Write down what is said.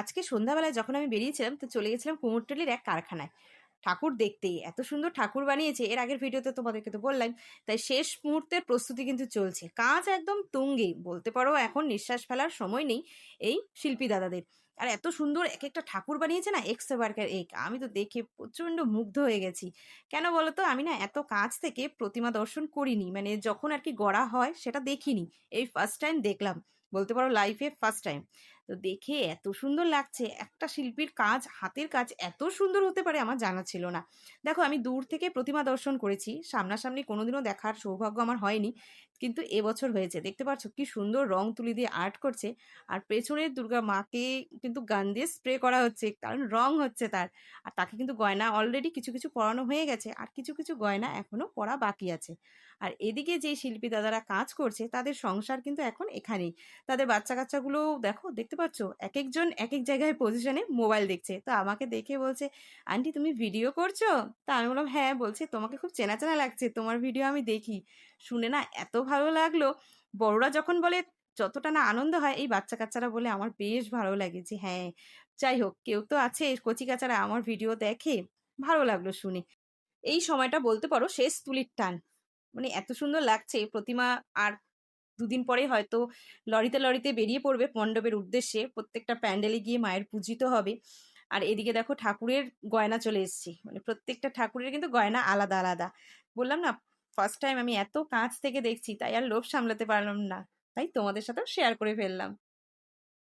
আজকে সন্ধ্যাবেলায় যখন আমি বেরিয়েছিলাম, তো চলে গেছিলাম কুমোরটুলির এক কারখানায়। ঠাকুর দেখতে এত সুন্দর ঠাকুর বানিয়েছে, এর আগের ভিডিওতে তোমাদেরকে তো বললাম, তাই শেষ মুহূর্তের প্রস্তুতি কিন্তু চলছে। কাজ একদম তুঙ্গে বলতে পারো এখন নিঃশ্বাস ফেলার সময় নেই এই শিল্পী দাদাদের। আর এত সুন্দর এক একটা ঠাকুর বানিয়েছে না, এক্স বার্কার এক। আমি তো দেখে প্রচণ্ড মুগ্ধ হয়ে গেছি। কেন বলো তো আমি না এত কাছ থেকে প্রতিমা দর্শন করিনি মানে যখন আর কি গড়া হয় সেটা দেখিনি। এই ফার্স্ট টাইম দেখলাম, বলতে পারো লাইফে ফার্স্ট টাইম তো দেখে এত সুন্দর লাগছে। একটা শিল্পীর কাজ, হাতের কাজ এত সুন্দর হতে পারে আমার জানা ছিল না। দেখো, আমি দূর থেকে প্রতিমা দর্শন করেছি। সামনাসামনি কোনোদিনও দেখার সৌভাগ্য আমার হয়নি। কিন্তু এবছর হয়েছে। দেখতে পাচ্ছ কি সুন্দর রং তুলি দিয়ে আর্ট করছে। আর পেছনের দুর্গা মাকে কিন্তু গান দিয়ে স্প্রে করা হচ্ছে। কারণ রং হচ্ছে তার। আর তাকে কিন্তু গয়না অলরেডি কিছু কিছু পরানো হয়ে গেছে। আর কিছু কিছু গয়না এখনও পরা বাকি আছে। আর এদিকে যে শিল্পী দাদারা কাজ করছে, তাদের সংসার কিন্তু এখন এখানেই। তাদের বাচ্চা কাচ্চাগুলো দেখো, দেখতে পাচ্ছ এক একজন এক এক জায়গায় পজিশনে মোবাইল দেখছে। তো আমাকে দেখে বলছে, আন্টি, তুমি ভিডিও করছ? তা আমি বললাম হ্যাঁ বলছে, তোমাকে খুব চেনা চেনা লাগছে, তোমার ভিডিও আমি দেখি। শুনে না এত ভালো লাগল। বড়রা যখন বলে, যতটা না আনন্দ হয়, এই বাচ্চা কাচ্চারা বলে আমার বেশ ভালো লাগে। যে হ্যাঁ যাই হোক, কেউ তো আছে, কচি কাচারা আমার ভিডিও দেখে, ভালো লাগল শুনে। এই সময়টা বলতে পারো, শেষ তুলির টান। মানে এত সুন্দর লাগছে, প্রতিমা আর দুদিন পরে হয়তো লরিতে লরিতে বেরিয়ে পড়বে মণ্ডপের উদ্দেশ্যে। প্রত্যেকটা প্যান্ডেলে গিয়ে মায়ের পূজিত হবে। আর এদিকে দেখো ঠাকুরের গয়না চলে এসছে। মানে প্রত্যেকটা ঠাকুরের কিন্তু গয়না আলাদা আলাদা। বললাম না ফার্স্ট টাইম আমি এত কাঁচ থেকে দেখছি, তাই আর লোভ সামলাতে পারলাম না। তাই তোমাদের সাথেও শেয়ার করে ফেললাম।